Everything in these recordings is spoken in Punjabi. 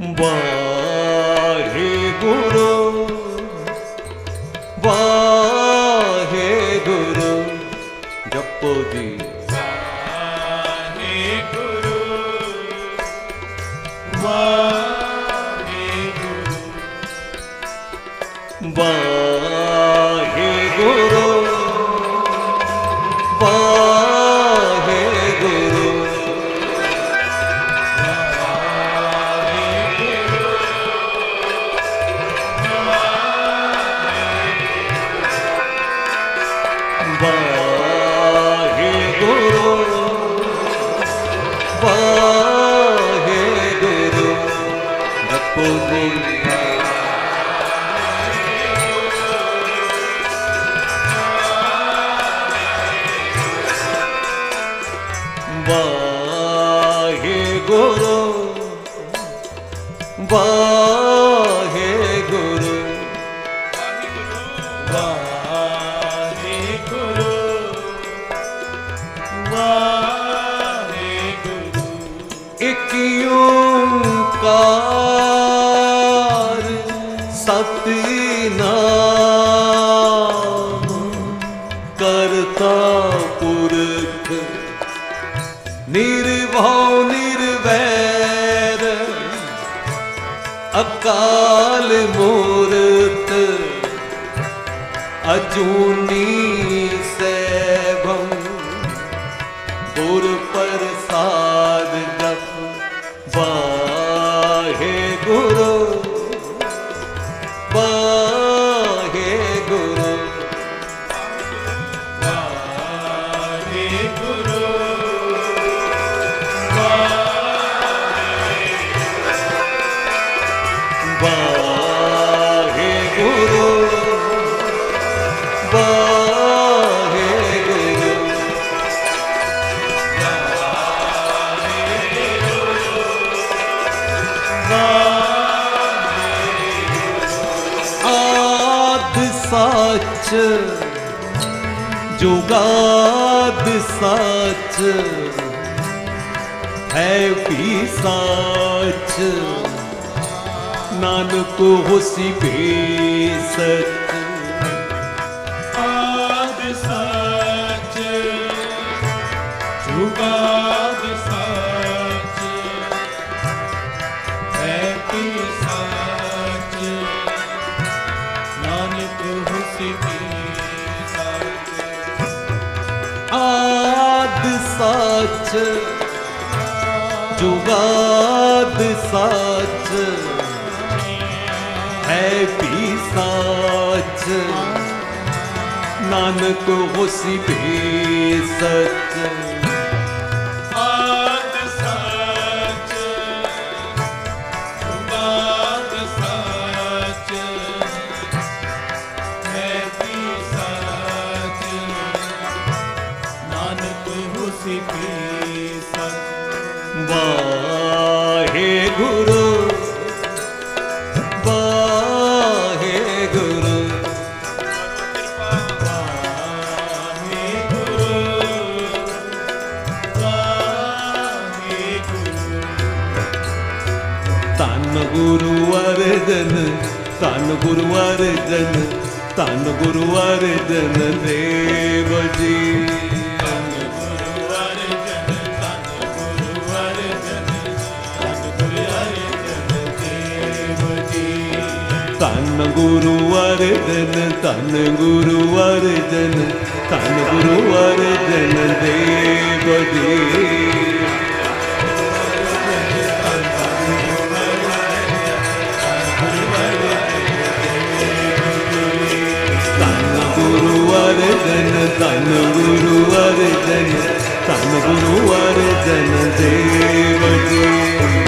ਵਾਹਿਗੁਰੂ ਵਾਹਿਗੁਰੂ ਜਪੋ ਜੀ। ਵਾਹਿਗੁਰੂ ਗੁਰੂ ਬੇ ਗੁਰੂ। ਬੇ ਗੁਰੂ ਵਾਹਿਗੁਰੂ ਵਾਹਿਗੁਰੂ ਇਕ ਓੰਕਾਰ ਸਤਿਨਾਮ ਕਰਤਾ ਅਕਾਲ ਮੂਰਤ ਅਜੂਨੀ ਸੈਭੰ ਗੁਰ ਪ੍ਰਸਾਦ ਜਪ ਵਾਹਿਗੁਰੂ ਵਾਹਿਗੁਰੂ ਵਾਹਿਗੁਰੂ ਸੱਚ ਜੁਗਾਦ ਸੱਚ ਹੈ ਵੀ ਸੱਚ। ਨਾਨਕ ਹੋਸੀ ਭੀ ਸੱਚ ਸੱਚ ਜੁਗਾਦ ਸੱਚ ਹੈ ਵੀ ਸੱਚ। ਨਾਨਕ ਹੋਸੀ ਭੀ ਨਾਨਕ ਹੁਸੀ ਕੀ ਗੁਰੂ ਵਾਹਿਗੁਰੂ ਵਾਹਿਗੁਰੂ ਧੰਨ ਗੁਰੂ ਅਰਜਨ ਧੰਨ ਗੁਰੂ ਅਰਜਨ ਧੰਨ ਗੁਰੂ ਅਰਜਨ ਦੇਵ ਜੀ ਧੰਨ ਗੁਰੂ ਅਰਜਨ ਧੰਨ ਗੁਰੂ ਅਰਜਨ ਧੰਨ ਗੁਰੂ ਅਰਜਨ ਦੇਵ ਜੀ ਧੰਨ ਗੁਰੂ ਅਰਜਨ ਧੰਨ ਗੁਰੂ ਅਰਜਨ ਧੰਨ ਗੁਰੂ ਅਰਜਨ ਦੇਵ ਜੀ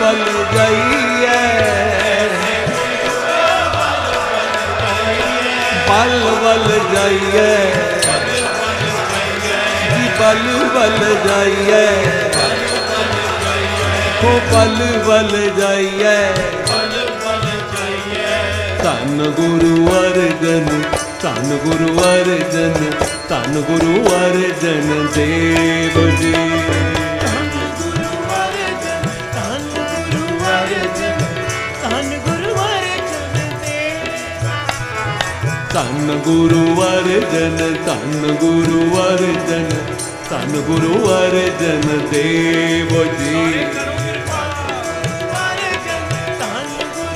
ਬਲ ਬਲ ਜਾਈਏ ਬਲ ਬਲ ਜਾਈਏ ਜੀ ਬਲ ਬਲ ਜਾਈਏ ਹੋ ਬਲ ਬਲ ਜਾਈਏ ਧੰਨ ਗੁਰੂ ਅਰਜਨ, ਧੰਨ ਗੁਰੂ ਅਰਜਨ, ਧੰਨ ਗੁਰੂ ਅਰਜਨ ਦੇਵ ਜੀ। ਧੰਨ ਗੁਰੂ ਅਰਜਨ ਧੰਨ ਗੁਰੂ ਅਰਜਨ ਧੰਨ ਗੁਰੂ ਅਰਜਨ ਦੇਵ ਜੀ।